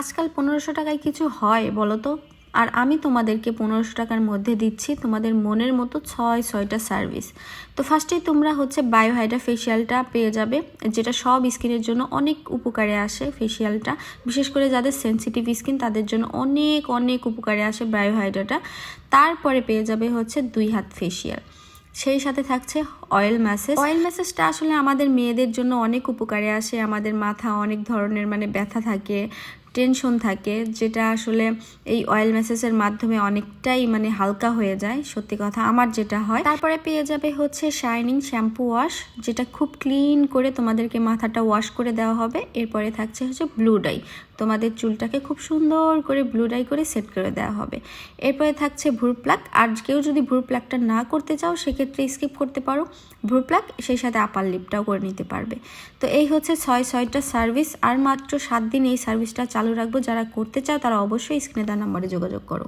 আজকাল পনেরোশো টাকায় কিছু হয় বলো তো? আর আমি তোমাদেরকে পনেরোশো টাকার মধ্যে দিচ্ছি তোমাদের মনের মতো ছয়, ছয়টা সার্ভিস তো ফার্স্টেই তোমরা হচ্ছে বায়োহাইড্রা ফেসিয়ালটা পেয়ে যাবে, যেটা সব স্কিনের জন্য অনেক উপকারে আসে ফেসিয়ালটা বিশেষ করে যাদের সেনসিটিভ স্কিন তাদের জন্য অনেক অনেক উপকারে আসে বায়োহাইড্রাটা তারপরে পেয়ে যাবে হচ্ছে দুই হাত ফেসিয়াল সেই সাথে থাকছে অয়েল ম্যাসেজ অয়েল ম্যাসেজটা আসলে আমাদের মেয়েদের জন্য অনেক উপকারে আসে, আমাদের মাথা অনেক ধরনের মানে ব্যথা থাকে টেনশন থাকে, যেটা আসলে এই অয়েল ম্যাসেজের মাধ্যমে অনেকটাই মানে হালকা হয়ে যায়, সত্যি কথা আমার যেটা হয়। তারপরে পেয়ে যাবে হচ্ছে শাইনিং শ্যাম্পু ওয়াশ যেটা খুব ক্লিন করে তোমাদেরকে মাথাটা ওয়াশ করে দেওয়া হবে। এরপরে থাকছে হচ্ছে ব্লু ডাই তোমাদের চুলটাকে খুব সুন্দর করে ব্লু ডাই করে সেট করে দেওয়া হবে। এরপরে থাকছে ভ্রু প্লাক আর কেউ যদি ভ্রু প্লাকটা না করতে চাও, সেক্ষেত্রে স্কিপ করতে পারো। ভ্রু প্লাক সেই সাথে আপার লিপটাও করে নিতে পারবে। তো এই হচ্ছে ছয় ছয়টা সার্ভিস আর মাত্র সাত দিন এই সার্ভিসটা চালু রাখব যারা করতে চাও তারা অবশ্যই স্ক্রিনে তার নাম্বারে যোগাযোগ করো।